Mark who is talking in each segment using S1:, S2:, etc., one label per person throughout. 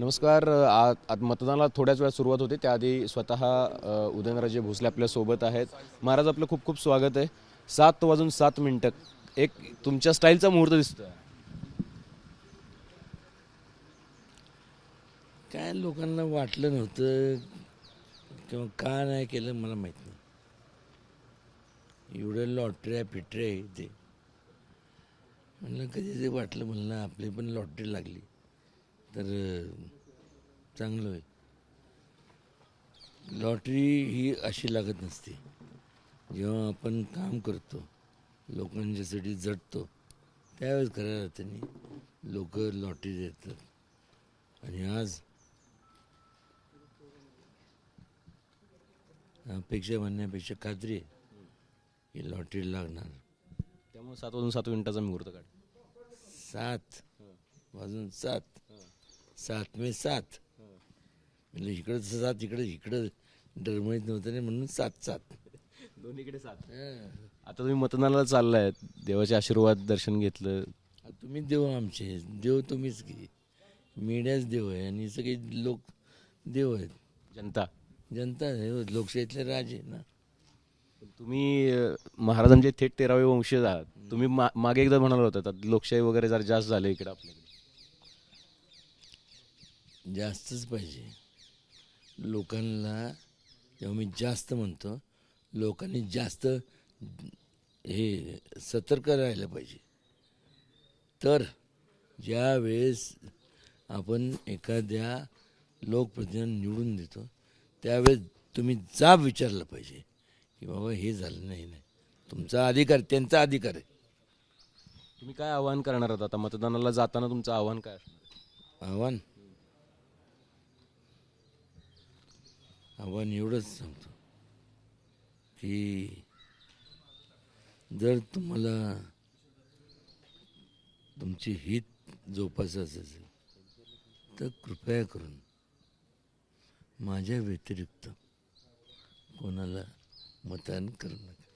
S1: नमस्कार आ- आज मतदानाला थोड्याच वेळात सुरुवात होते. त्याआधी स्वतः उदयनराजे भोसले आपल्यासोबत आहेत. महाराज आपलं खूप खूप स्वागत आहे. सात वाजून सात मिनटं. एक तुमच्या स्टाईलचा मुहूर्त दिसतो
S2: काय लोकांना वाटलं नव्हतं किंवा का नाही केलं मला माहीत नाही. एवढं लॉटऱ्या पिटऱ्या आहे ते. म्हणलं कधी ते वाटलं म्हणलं आपली पण लॉटरी लागली. तर चांगलं होईल लॉटरी ही अशी लागत नसते. जेव्हा आपण काम करतो लोकांच्यासाठी झटतो त्यावेळेस खऱ्या अर्थाने लोक लॉटरी देतात. आणि आज अपेक्षा म्हणण्यापेक्षा खात्री आहे की लॉटरी लागणार.
S1: त्यामुळे सात वाजून सात मिनिटाचा मुहूर्त काढ
S2: सात वाजून सात. सात मे सात. म्हणजे इकडं सात इकडं इकडं डरमळीत नव्हतं नाही म्हणून सात सात.
S1: दोन्हीकडे सात. आता तुम्ही मतदानाला चाललाय. देवाचे आशीर्वाद दर्शन घेतलं.
S2: तुम्ही देव आमचे. देव तुम्हीच की. मीडियाच देव आहे आणि सगळे लोक देव आहेत.
S1: जनता.
S2: जनता आहे. हो, लोकशाहीतले राजे ना.
S1: तुम्ही अ, महाराजांचे थेट तेरावे वंशज आहात. तुम्ही मा- मागे एकदा म्हणाला होता लोकशाही वगैरे जरा जास्त झाले इकडे आपल्याकडे.
S2: जास्तच पाहिजे. लोकांना जेव्हा मी जास्त म्हणतो लोकांनी जास्त हे सतर्क राहायला पाहिजे. तर ज्या वेळेस आपण एखाद्या लोकप्रतिनिधी निवडून देतो त्यावेळेस तुम्ही जाब विचारला पाहिजे की बाबा हे झालं नाही नाही. तुमचा अधिकार त्यांचा अधिकार आहे.
S1: तुम्ही काय आवाहन करणार आहात? आता मतदानाला जाताना तुमचं आव्हान काय असणार?
S2: आव्हान? आव्हान एवढंच सांगतो की जर तुम्हाला तुमची हित जोपासायचं असेल तर कृपया करून माझ्या व्यतिरिक्त कोणाला मतदान करू नका.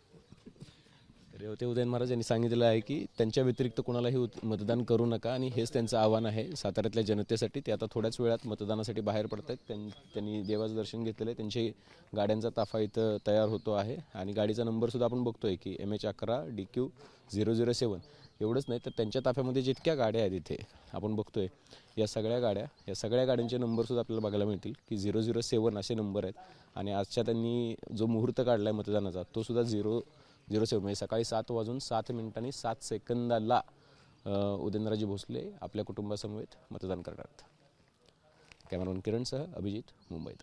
S1: रेवते उदयन महाराज यांनी सांगितलेलं आहे की त्यांच्या व्यतिरिक्त कोणालाही उत- मतदान करू नका आणि हेच त्यांचं आव्हान आहे साताऱ्यातल्या जनतेसाठी. ते आता थोड्याच वेळात मतदानासाठी बाहेर पडत आहेत. त्यां त्यांनी देवाचं दर्शन घेतलेलं आहे. त्यांची गाड्यांचा ताफा इथं तयार होतो आहे. आणि गाडीचा नंबरसुद्धा आपण बघतोय की एम एच अकरा D Q zero zero seven. एवढंच नाही तर त्यांच्या ताफ्यामध्ये जितक्या गाड्या आहेत इथे आपण बघतोय या सगळ्या गाड्या या सगळ्या गाड्यांचे नंबरसुद्धा आपल्याला बघायला मिळतील की झिरो झिरो सेवन असे नंबर आहेत. आणि आजच्या त्यांनी जो मुहूर्त काढला आहे मतदानाचा तो सुद्धा झिरो झिरो सेवन म्हणजे सकाळी सात वाजून सात मिनिटांनी सात सेकंदाला अ, उदयनराजे भोसले आपल्या कुटुंबासमवेत मतदान करणार आहेत. कॅमेरामन किरणसह अभिजित मुंबईत.